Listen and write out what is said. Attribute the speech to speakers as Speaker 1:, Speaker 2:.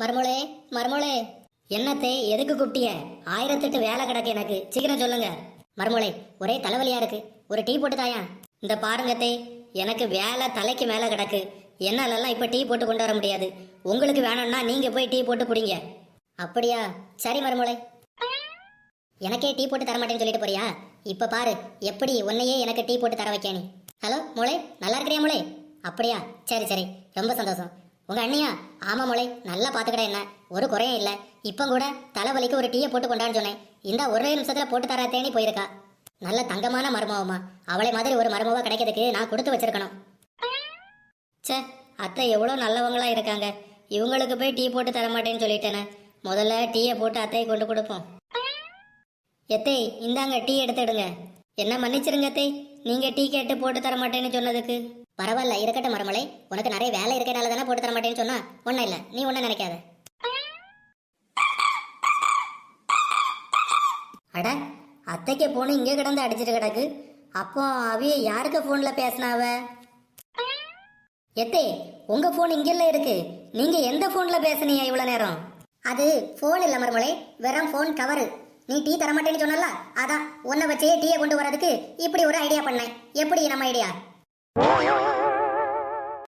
Speaker 1: மருமோளே மருமோளே என்னத்தை எதுக்கு கூப்பிட்டிய ஆயிரத்தெட்டு வேலை கிடக்கு எனக்கு. சீக்கிரம் சொல்லுங்க. மருமோளே ஒரே தலைவலியா இருக்கு. ஒரு டீ போட்டு தாயா? இந்த பாருங்கத்தை எனக்கு வேலை தலைக்கு மேலே கிடக்கு. என்னாலெல்லாம் இப்போ டீ போட்டு கொண்டு வர முடியாது. உங்களுக்கு வேணும்னா நீங்க போய் டீ போட்டு குடிங்க. அப்படியா? சரி மருமோளே எனக்கே டீ போட்டு தர மாட்டேன்னு சொல்லிட்டு போறியா? இப்ப பாரு எப்படி உன்னையே எனக்கு டீ போட்டு தர வைக்க நீ ஹலோ மூளை நல்லா இருக்கிறியா மூளை? அப்படியா? சரி சரி. ரொம்ப சந்தோஷம். உங்க அண்ணியா? ஆமா மொழி. நல்லா பாத்துக்கிட என்ன. ஒரு குறையும் இல்ல. இப்போ கூட தலைவலிக்கு ஒரு டீயை போட்டு கொண்டான்னு சொன்னேன். இந்த ஒரே நிமிஷத்துல போட்டு தரா தேனி போயிருக்கா. நல்ல தங்கமான மருமவமா அவளை மாதிரி ஒரு மருமவா கிடைக்கிறதுக்கு நான் கொடுத்து வச்சிருக்கணும். ச்சே அத்தை எவ்வளோ நல்லவங்களா இருக்காங்க. இவங்களுக்கு போய் டீ போட்டு தர மாட்டேன்னு சொல்லிட்டேனே. முதல்ல டீயை போட்டு அத்தையை கொண்டு கொடுப்போம். எத்தை இந்தாங்க டீ எடுத்துடுங்க என்ன மன்னிச்சிருங்க அத்தை? நீங்க டீ கேட்டு போட்டு தர மாட்டேன்னு சொன்னதுக்கு. பரவாயில்ல இருக்கட்டும் மரமலை உனக்கு நிறைய வேலை இருக்கனால தானே போட்டு தர மாட்டேன்னு சொன்னா? ஒன்றும் இல்லை நீ ஒன்றும் நினைக்காத. அட அத்தைக்கு போன இங்கே கிடந்து அடிச்சிட்டு கிடக்கு. அப்போ அவிய யாருக்கு ஃபோனில் பேசினாவ எத்தே உங்க ஃபோன் இங்கெல்ல இருக்கு. நீங்க எந்த ஃபோன்ல பேசுனீங்க இவ்வளவு நேரம்? அது ஃபோன் இல்ல மருமலை வெறும் ஃபோன் கவரு நீ டீ தர மாட்டேன்னு சொன்னல அதான் உன்னை வச்சே டீயை கொண்டு வரதுக்கு இப்படி ஒரு ஐடியா பண்ணேன். எப்படி நம்ம ஐடியா 哦哟。